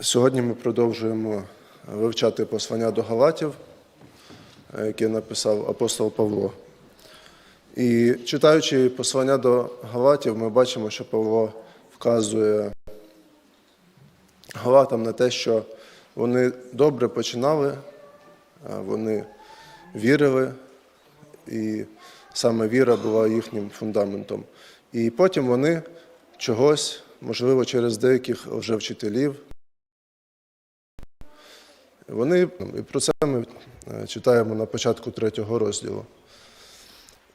Сьогодні ми продовжуємо вивчати послання до Галатів, е, яке написав апостол Павло. І читаючи послання до Галатів, ми бачимо, що Павло вказує Галатам на те, що вони добре починали, вони вірили, і саме віра була їхнім фундаментом. І потім вони чогось, можливо, через деяких вже вчителів, вони, і про це ми е, читаємо на початку третього розділу.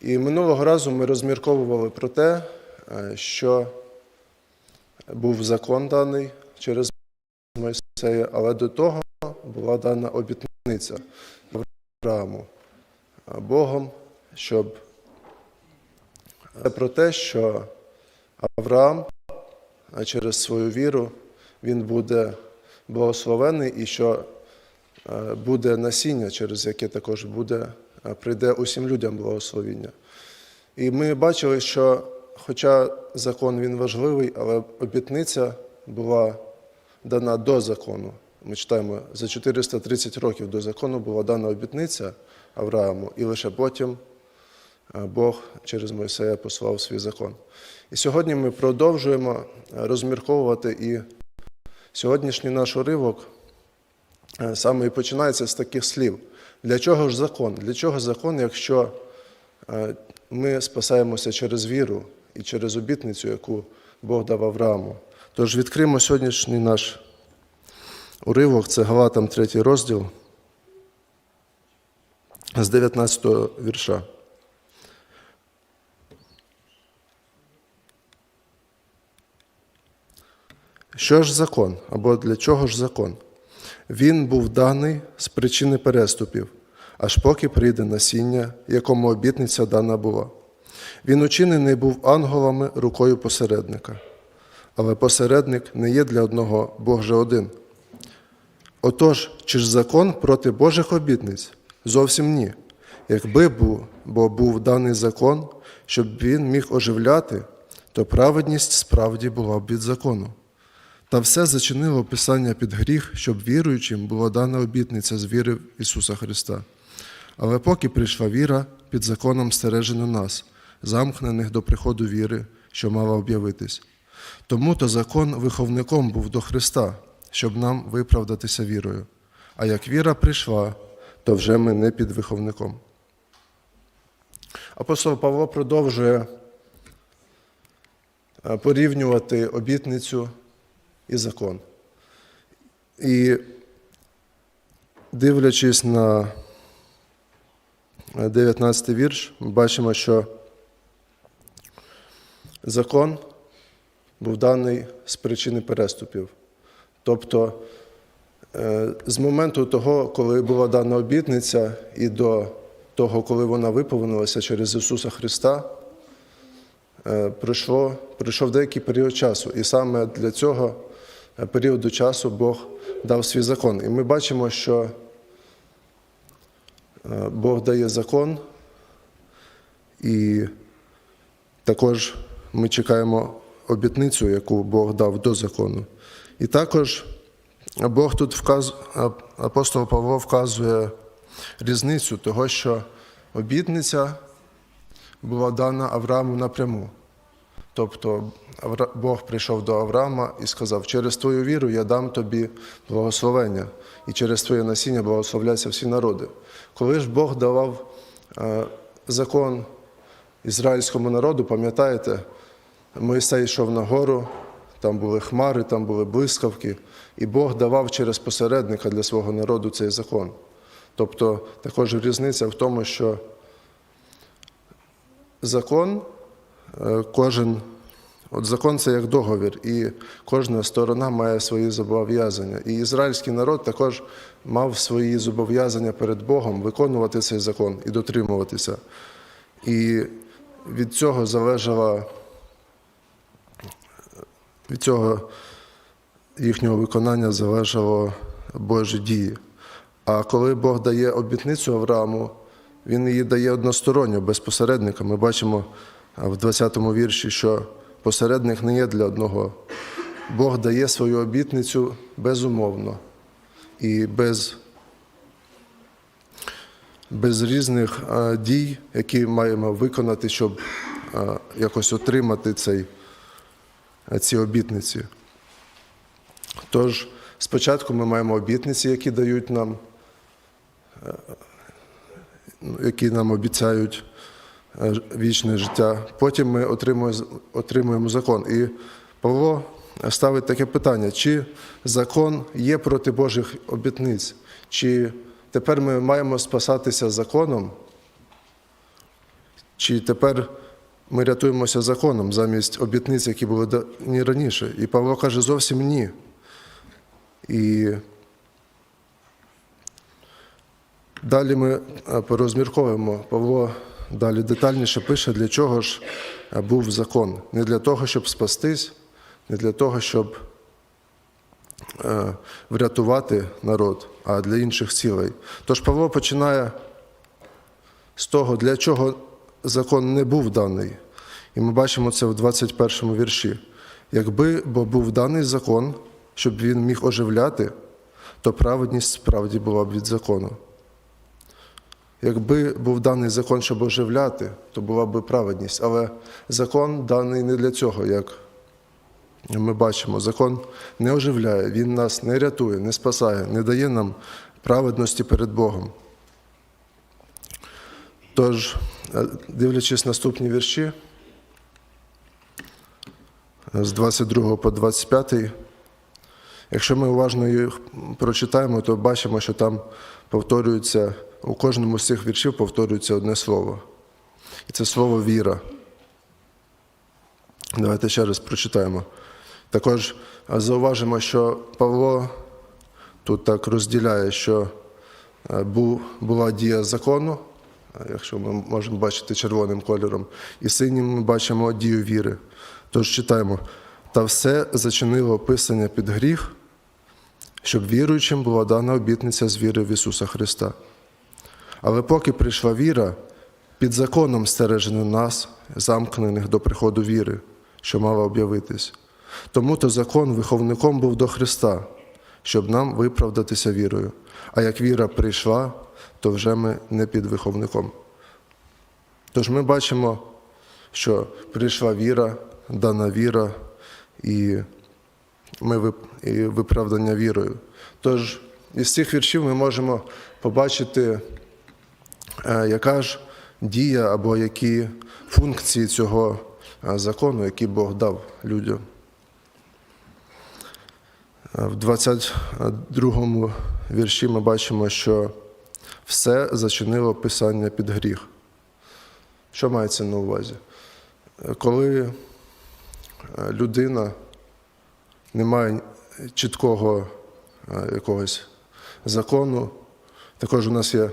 І минулого разу ми розмірковували про те, е, що був закон даний через Мойсея, але до того була дана обітниця Аврааму е, Богом, щоб е, про те, що Авраам через свою віру він буде благословений і що буде насіння, через яке також буде, е, прийде усім людям благословіння. І ми бачили, що, хоча закон він важливий, але обітниця була дана до закону. Ми читаємо, за 430 років до закону була дана обітниця Аврааму, і лише потім е, Бог через Мойсея послав свій закон. І сьогодні ми продовжуємо е, розмірковувати і сьогоднішній наш уривок е, саме і починається з таких слів. Для чого ж закон? Для чого закон, якщо е, ми спасаємося через віру і через обітницю, яку Бог дав Аврааму? Тож відкриємо сьогоднішній наш уривок, це Галатам 3 розділ з 19 вірша. Що ж закон? Або для чого ж закон? Він був даний з причини переступів, аж поки прийде насіння, якому обітниця дана була. Він учинений був ангелами рукою посередника. Але посередник не є для одного Бог же один. Отож, чи ж закон проти Божих обітниць? Зовсім ні. Якби був, бо був даний закон, щоб він міг оживляти, то праведність справді була б від закону. Та все зачинило Писання під гріх, щоб віруючим була дана обітниця з віри в Ісуса Христа. Але поки прийшла віра, під законом стережено нас, замкнених до приходу віри, що мала об'явитись. Тому то закон виховником був до Христа, щоб нам виправдатися вірою. А як віра прийшла, то вже ми не під виховником. Апостол Павло продовжує е, порівнювати обітницю і закон. І дивлячись на 19 вірш, ми бачимо, що закон був даний з причини переступів. Тобто, е, з моменту того, коли була дана обітниця, і до того, коли вона виповнилася через Ісуса Христа, е, пройшов деякий період часу. І саме для цього періоду часу Бог дав свій закон. І ми бачимо, що е, Бог дає закон, і також ми чекаємо обітницю, яку Бог дав до закону. І також Бог тут вказ... апостол Павло вказує різницю того, що обітниця була дана Аврааму напряму. Тобто Бог прийшов до Авраама і сказав: через твою віру я дам тобі благословення, і через твоє насіння благословляться всі народи. Коли ж Бог давав е, закон ізраїльському народу, пам'ятаєте, Моїсей йшов на гору, там були хмари, там були блискавки, і Бог давав через посередника для свого народу цей закон. Тобто також різниця в тому, що закон, кожен, от закон це як договір, і кожна сторона має свої зобов'язання. І ізраїльський народ також мав свої зобов'язання перед Богом виконувати цей закон і дотримуватися. І від цього залежала від цього їхнього виконання залежало Божі дії. А коли Бог дає обітницю Аврааму, він її дає односторонньо, без посередника. Ми бачимо в 20-му вірші, що посередник не є для одного Бог дає свою обітницю безумовно і без, без різних е, дій, які маємо виконати, щоб е, якось отримати цей, ці обітниці. Тож, спочатку ми маємо обітниці, які дають нам, ну, які нам обіцяють вічне життя. Потім ми отримуємо, отримуємо закон. І Павло ставить таке питання: чи закон є проти Божих обітниць? Чи тепер ми маємо спасатися законом? Чи тепер ми рятуємося законом замість обітниць, які були дані раніше? І Павло каже, зовсім ні. І далі ми е, порозмірковуємо. Павло далі детальніше пише, для чого ж е, був закон. Не для того, щоб спастись, не для того, щоб е, врятувати народ, а для інших цілей. Тож Павло починає з того, для чого закон не був даний. І ми бачимо це в 21 вірші. Якби бо був даний закон, щоб він міг оживляти, то праведність справді була б від закону. Якби був даний закон, щоб оживляти, то була б праведність. Але закон даний не для цього, як ми бачимо. Закон не оживляє, він нас не рятує, не спасає, не дає нам праведності перед Богом. Тож, е, дивлячись наступні вірші, з 22 по 25, якщо ми уважно їх прочитаємо, то бачимо, що там повторюється, у кожному з цих віршів повторюється одне слово. І це слово віра. Давайте ще раз прочитаємо. Також зауважимо, що Павло тут так розділяє, що е, була дія закону, е, якщо ми можемо бачити червоним кольором, і синім ми бачимо дію віри. Тож читаємо: та все зачинило Писання під гріх, щоб віруючим була дана обітниця з віри в Ісуса Христа. Але поки прийшла віра, під законом стережено нас, замкнених до приходу віри, що мала об'явитись. Тому то закон виховником був до Христа, щоб нам виправдатися вірою. А як віра прийшла, то вже ми не під виховником. Тож ми бачимо, що прийшла віра, дана віра і, ми і виправдання вірою. Тож із цих віршів ми можемо побачити, яка ж дія або які функції цього е, закону, які Бог дав людям. Е, В 22 вірші ми бачимо, що все зачинило Писання під гріх. Що мається на увазі? Е, Коли е, людина не має чіткого е, якогось закону, також у нас є е,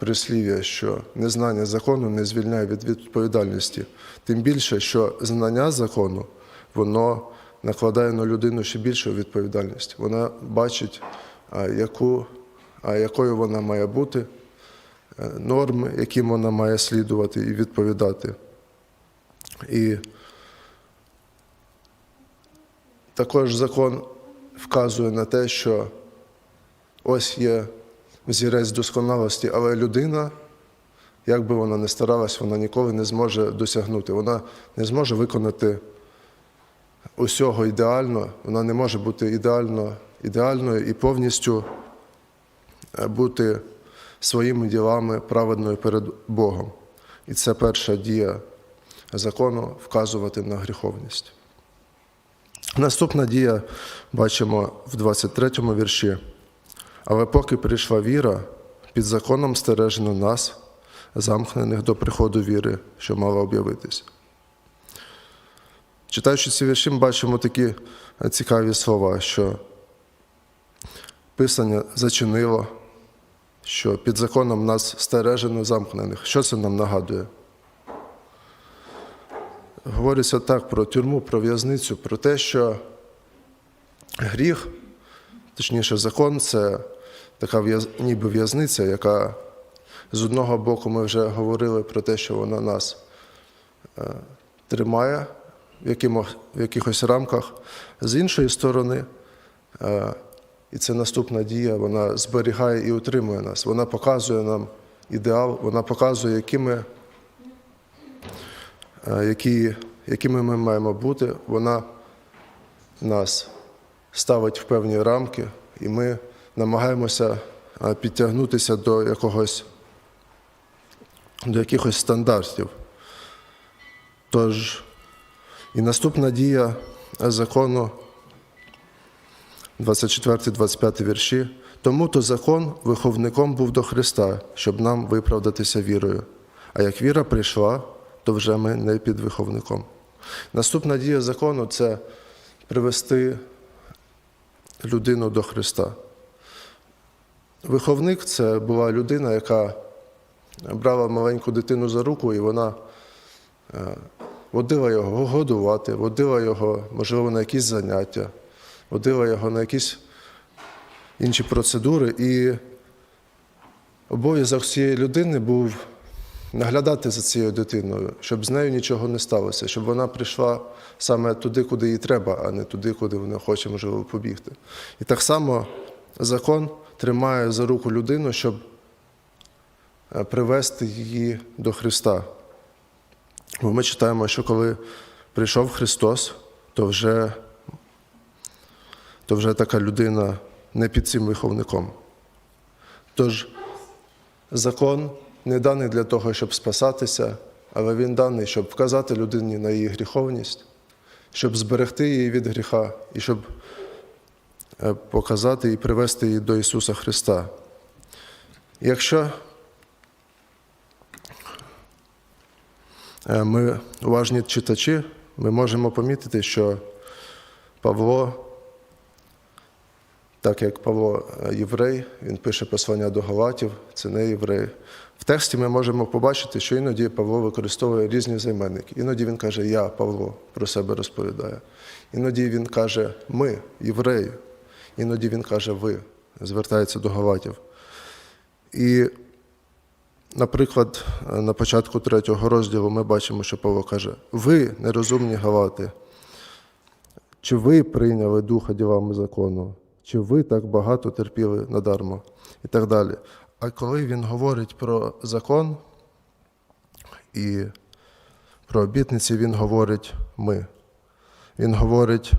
прислів'я, що незнання закону не звільняє від відповідальності. Тим більше, що знання закону, воно накладає на людину ще більшу відповідальність. Вона бачить, яку, якою вона має бути, е, норми, яким вона має слідувати і відповідати. І також закон вказує на те, що ось є взірець досконалості, але людина, як би вона не старалась, вона ніколи не зможе досягнути. Вона не зможе виконати усього ідеально, вона не може бути ідеально, ідеальною і повністю е, бути своїми ділами праведною перед Богом. І це перша дія закону вказувати на гріховність. Наступна дія бачимо в 23 вірші. Але поки прийшла віра, під законом стережено нас, замкнених до приходу віри, що мала об'явитись. Читаючи ці вірші, ми бачимо такі е, цікаві слова, що Писання зачинило, що під законом нас стережено замкнених. Що це нам нагадує? Говориться так про тюрму, про в'язницю, про те, що гріх, точніше, закон це така ніби в'язниця, яка з одного боку ми вже говорили про те, що вона нас е, тримає в якихось рамках. З іншої сторони, е, і це наступна дія, вона зберігає і утримує нас. Вона показує нам ідеал, вона показує, якими, е, які, якими ми маємо бути. Вона нас ставить в певні рамки, і ми намагаємося підтягнутися до якогось до якихось стандартів. Тож, і наступна дія закону, 24-25 вірші. Тому то закон виховником був до Христа, щоб нам виправдатися вірою. А як віра прийшла, то вже ми не під виховником. Наступна дія закону це привести людину до Христа. Виховник це була людина, яка брала маленьку дитину за руку, і вона е, водила його годувати, водила його, можливо, на якісь заняття, водила його на якісь інші процедури. І обов'язок цієї людини був наглядати за цією дитиною, щоб з нею нічого не сталося, щоб вона прийшла саме туди, куди їй треба, а не туди, куди вона хоче, можливо, побігти. І так само закон тримає за руку людину, щоб е, привести її до Христа. Бо ми читаємо, що коли прийшов Христос, то вже, то вже така людина не під цим виховником. Тож закон не даний для того, щоб спасатися, але він даний, щоб вказати людині на її гріховність, щоб зберегти її від гріха і щоб показати і привести її до Ісуса Христа. Якщо е, ми уважні читачі, ми можемо помітити, що Павло, так як Павло е, єврей, він пише послання до Галатів, це не єврей. В тексті ми можемо побачити, що іноді Павло використовує різні займенники. Іноді він каже Я, Павло, про себе розповідає. Іноді він каже ми, євреї. Іноді він каже ви, звертається до Галатів. І, наприклад, на початку третього розділу ми бачимо, що Павло каже: Ви, нерозумні галати, чи ви прийняли духа ділами закону, чи ви так багато терпіли надармо, і так далі. А коли він говорить про закон і про обітниці, він говорить ми. Він говорить,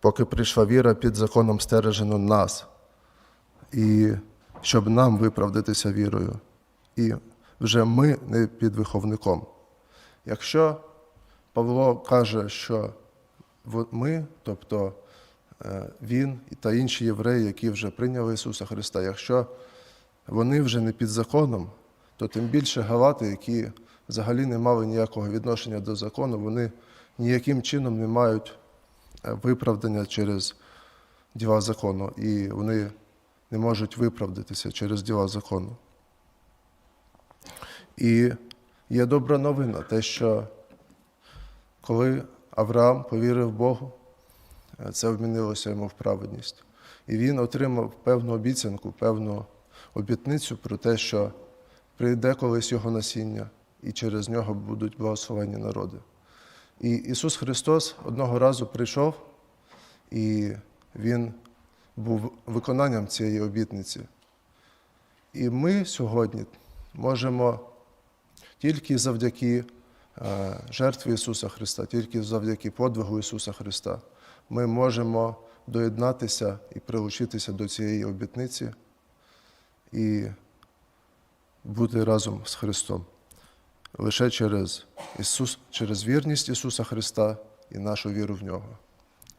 поки прийшла віра, під законом стережено нас, і щоб нам виправдатися вірою. І вже ми не під виховником. Якщо Павло каже, що ми, тобто е, він та інші євреї, які вже прийняли Ісуса Христа, якщо вони вже не під законом, то тим більше галати, які взагалі не мали ніякого відношення до закону, вони ніяким чином не мають виправдання через діла закону, і вони не можуть виправдатися через діла закону. І є добра новина, те, що коли Авраам повірив Богу, це вмінилося йому в праведність. І він отримав певну обіцянку, певну обітницю про те, що прийде колись його насіння, і через нього будуть благословені народи. І Ісус Христос одного разу прийшов, і Він був виконанням цієї обітниці. І ми сьогодні можемо тільки завдяки е, жертві Ісуса Христа, тільки завдяки подвигу Ісуса Христа, ми можемо доєднатися і прилучитися до цієї обітниці і бути разом з Христом. Лише через, Ісус, через вірність Ісуса Христа і нашу віру в Нього.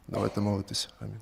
Давайте молитися. Амінь.